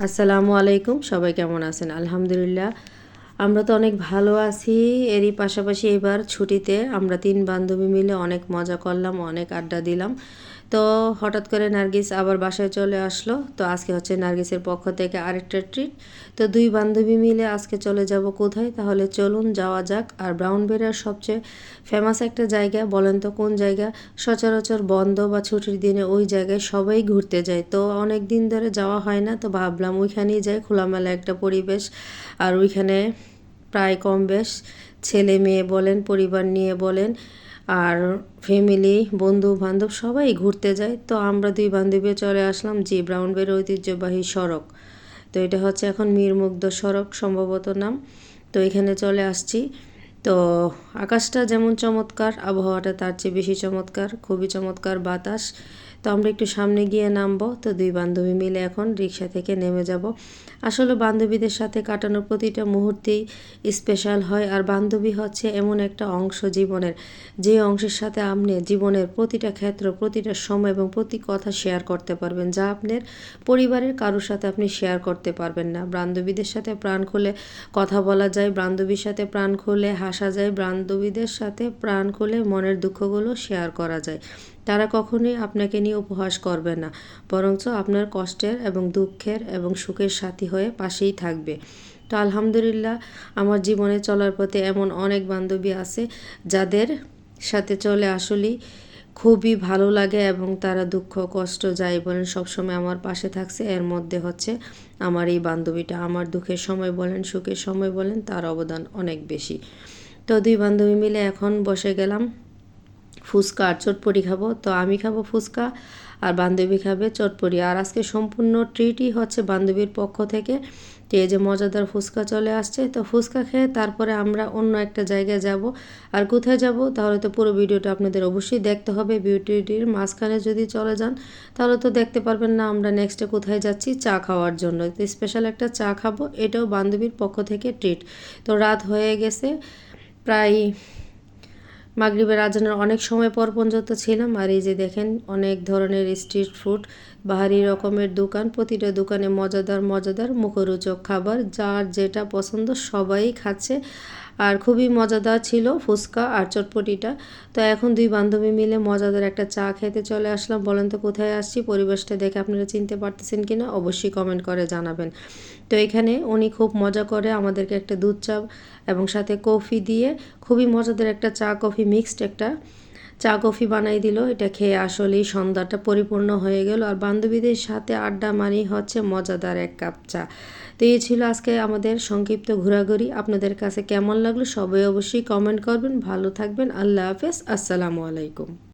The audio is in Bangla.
আসসালামু আলাইকুম, সবাই কেমন আছেন? আলহামদুলিল্লাহ, আমরা তো অনেক ভালো আছি। এরই পাশাপাশি এবার ছুটিতে আমরা তিন বান্ধবী মিলে অনেক মজা করলাম, অনেক আড্ডা দিলাম। তো হঠাৎ করে নার্গিস আবার বাসায় চলে আসলো। তো আজকে হচ্ছে নার্গিসের পক্ষ থেকে আরেকটা ট্রিট তো দুই বান্ধবী মিলে আজকে চলে যাব কোথায়? তাহলে চলুন যাওয়া যাক। আর ব্রাউন বেরার সবচেয়ে ফেমাস একটা জায়গা, বলেন তো কোন জায়গা? সচরাচর বন্ধ বা ছুটির দিনে ওই জায়গায় সবাই ঘুরতে যায়। তো অনেক দিন ধরে যাওয়া হয় না, তো ভাবলাম ওইখানেই যাই, খোলামেলা একটা পরিবেশ। আর ওইখানে প্রায় কম বেশ ছেলে মেয়ে বলেন, পরিবার নিয়ে বলেন। আর ফ্যামিলি বন্ধু, বান্ধব সবাই ঘুরতে যায়। তো আমরা দুই বান্ধবী চলে আসলাম জি ব্রাউনবের ঐতিহ্যবাহী সড়ক। তো এটা হচ্ছে এখন মীরমুগ্ধ সড়ক সম্ভবত নাম। তো এখানে চলে আসছি। তো আকাশটা যেমন চমৎকার, আবহাওয়াটা তার চেয়ে বেশি চমৎকার, খুবই চমৎকার বাতাস। তো আমরা একটু সামনে গিয়ে নামবো। তো দুই বান্ধবী মিলে এখন রিক্সা থেকে নেমে যাব। আসলে বান্ধবীদের সাথে কাটানোর প্রতিটা মুহূর্তেই স্পেশাল হয়। আর বান্ধবী হচ্ছে এমন একটা অংশ জীবনের। যে অংশের সাথে আপনি জীবনের প্রতিটা ক্ষেত্র, প্রতিটা সময় এবং প্রতি কথা শেয়ার করতে পারবেন। যা আপনার পরিবারের কারোর সাথে আপনি শেয়ার করতে পারবেন না। বান্ধবীদের সাথে প্রাণ খুলে কথা বলা যায়, বান্ধবীর সাথে প্রাণ খুলে হাসা যায়, বান্ধবীদের সাথে প্রাণ খুলে মনের দুঃখগুলো শেয়ার করা যায়। তারা কখনোই আপনাকে নিয়ে উপহাস করবে না, বরঞ্চ আপনার কষ্টের এবং দুঃখের এবং সুখের সাথী হয়ে পাশেই থাকবে। তো আলহামদুলিল্লাহ, আমার জীবনে চলার পথে এমন অনেক বান্ধবী আছে যাদের সাথে চলে আসলেই খুবই ভালো লাগে এবং তারা দুঃখ, কষ্ট যাই বলেন সবসময় আমার পাশে থাকছে। এর মধ্যে হচ্ছে আমার এই বান্ধবীটা। আমার দুঃখের সময় বলেন, সুখের সময় বলেন, তার অবদান অনেক বেশি। তো দুই বান্ধবী মিলে এখন বসে গেলাম। ফুচকা আর চটপটি খাব। তো আমি খাব ফুচকা আর বান্ধবী খাবে চটপটি। আর আজকে সম্পূর্ণ ট্রিটই হচ্ছে বান্ধবীর পক্ষ থেকে। তো এই যে মজাদার ফুচকা চলে আসছে। তো ফুচকা খেয়ে তারপরে আমরা অন্য একটা জায়গায় যাব। আর কোথায় যাব? তাহলে তো পুরো ভিডিওটা আপনাদের অবশ্যই দেখতে হবে। বিউটিটির মাঝখানে যদি চলে যান, তাহলে তো দেখতে পারবেন না আমরা নেক্সটে কোথায় যাচ্ছি। চা খাওয়ার জন্য। তো স্পেশাল একটা চা খাব। এটাও বান্ধবীর পক্ষ থেকে ট্রিট তো রাত হয়ে গেছে। প্রায় মাগরীবের আজানের অনেক সময় পর পর্যন্ত ছিলাম। আর এই যে দেখেন, অনেক ধরনের স্ট্রিট ফুড বাহারি রকমের দোকান, প্রতিটা দোকানে মজাদার মজাদার মুখরোচক খাবার, যার যেটা পছন্দ সবাই খাচ্ছে। আর খুবই মজাদার ছিল ফুচকা আর চটপটিটা। তো এখন দুই বান্ধবী মিলে মজাদার একটা চা খেতে চলে আসলাম। বলেন তো কোথায় আসছি, পরিবেশটা দেখে আপনারা চিনতে পারতেছেন কি না অবশ্যই কমেন্ট করে জানাবেন। তো এখানে উনি খুব মজা করে আমাদেরকে একটা দুধ চা এবং সাথে কফি দিয়ে খুবই মজাদার একটা চা কফি মিক্সড একটা চা কফি বানাই দিল। এটা খেয়ে আসলেই সন্ধ্যাটা পরিপূর্ণ হয়ে গেল। আর বান্ধবীদের সাথে আড্ডা মানেই হচ্ছে মজাদার এক কাপ চা। তো এই ছিল আজকে আমাদের সংক্ষিপ্ত ঘোরাঘুরি। আপনাদের কাছে কেমন লাগল সবাই অবশ্যই কমেন্ট করবেন। ভালো থাকবেন। আল্লাহ হাফেজ। আসসালামু আলাইকুম।